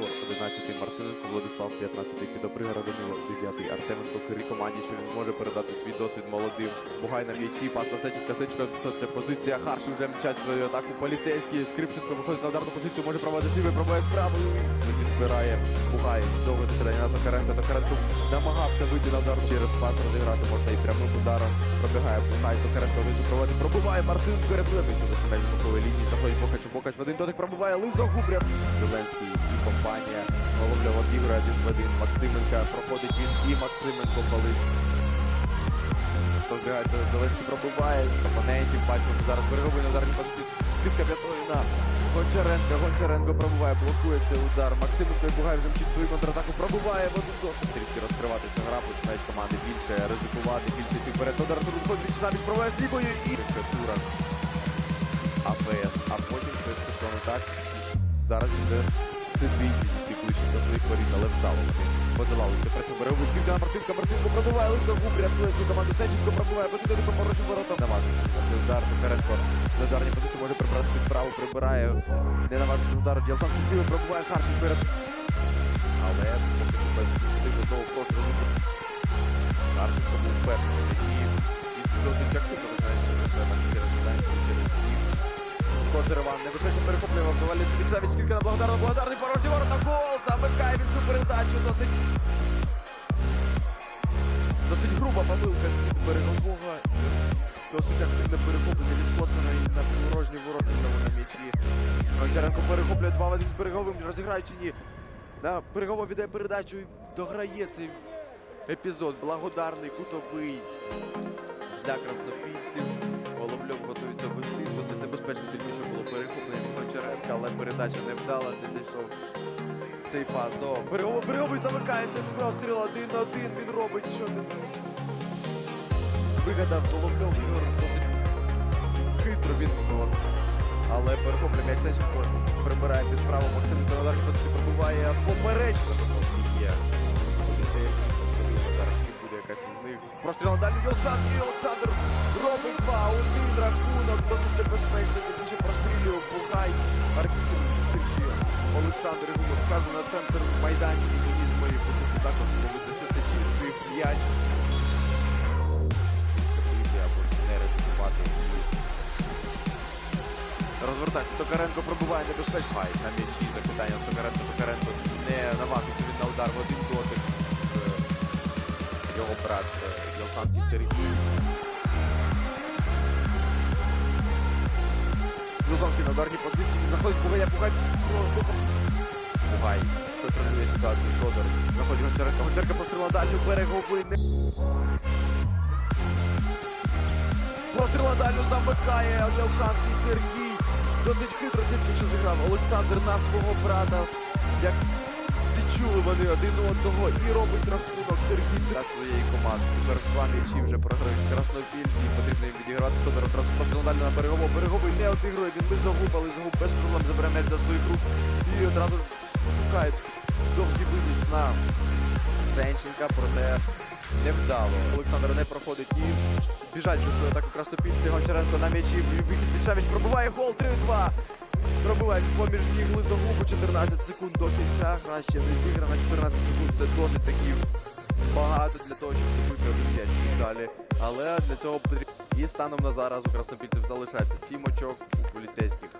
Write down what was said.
Каренко, 11-й Мартиненко, Владислав, 15-й Підопригора Данило, 9-й Артеменко, Кирі команді, що він зможе передати свій досвід молодим. Бугай на м'ячі, пас на Сеченка, Сеченка, це позиція Харш вже мчать свою атаку. Поліцейський, Скрипченко виходить на ударну позицію, може проводити лівий, пробує відбирає Бугай, довго закидання на Токаренко. Токаренко намагався вийти на удар через пас, розіграти можна і прямим ударом. Пробігає Бугай, Токаренко внизу проводить, пробиває Мартин м'яч до себе бокової лінії, заходить Бокач, Бокач в один дотик пробуває Лизо Губрят. Зеленський і компанія. головне, відіграє один в один. Максименка проходить він і Максименко палить. Розбігається Зеленський пробиває. Опонентів бачимо зараз береговий на ударній позиції. Скидка Гончаренка. Гончаренко пробиває, блокує цей удар. Максименко і Бугай вже мчить свою контратаку. Пробиває в один дотик. Трішки розкриватися гра, починають команди більше ризикувати, більше йти вперед. Тодар Рудкович навіть пробиває з і тура. АПС, а потім щось пішло не так. Зараз вже сидить, піклуючи до своїх воріт, але вдало вони подолали. Це перше берегу. Скільки на Мартинка, Мартинко пробиває, Лисо Губ рятує свою команду. Сеченко пробиває, потрібно по порожнім воротам. Намазується. Це удар, Токаренко на ударній позиції може прибрати під прибирає. Не намазується удару, Діалсан Костілий пробиває Харшин перед. Але поки що без позитиву знову просто Харченко був впевнений. І, досить активно себе через Зеленський, через Київ. Козир Іван небезпечно перехоплює Вічна від скільки на благодарно, благодарний порожні ворота, гол! Замикає він цю передачу, досить... Досить груба помилка від берегового. Досить активне перехоплення від Коткана і на порожні ворота знову на м'ячі. Гончаренко перехоплює два в один з береговим, розіграє чи ні. На берегово віддає передачу і дограє цей епізод. Благодарний, кутовий для краснопільців. Передача не вдала, не дійшов цей пас до Берегового. Береговий замикається, простріл один-один, він робить, що він вигадав Головльов Ігор досить хитро він але перехоплює м'яч Сенченко прибирає під право Максим на ударній позиції пробиває поперечно. Є. Зараз буде якась із них. Простріл на дальній Йолшанський Олександр робить два, один рахунок, досить небезпечний, більше прострілює Бухай. Олександр Ігумов вказує на центр майданчика, і з моєї позиції також чистий м'яч. Забити або не ризикувати. Розвертається. Токаренко пробиває небезпечно. На м'ячі закидання Токаренко. Токаренко не наважиться він на удар в один дотик. Е, Його брат е, Сергій. Ударній позиції. Знаходить Бугая. Бугай. Бугай. Контролює ситуацію. Тодор. Знаходить Гончаренко. Гончаренко постріла далі береговий. Не... Постріл далі замикає Ялшанський Сергій. Досить хитро тільки що зіграв Олександр на свого брата. Як відчули вони один одного і робить рахунок Сергій для своєї команди. Тепер два м'ячі вже програють краснопільці. Потрібно їм відіграти Содор одразу на берегово. Береговий не одігрує. Він лизогуб, але загуб без проблем забере м'яч за своїх рук. І одразу шукає довгий виніс на Сенченка, проте невдало. Олександр не проходить і біжать свою атаку краснопільці. Гончаренко на м'ячі. Вихід Вічавіч пробиває гол 3-2. Пробиває поміж ніг Лизогубу 14 секунд до кінця. Гра ще не зіграна. 14 секунд це досить таки багато для того, щоб забити один м'яч в залі. Але для цього потрібно. І станом на зараз у краснопільців залишається 7 очок у поліцейських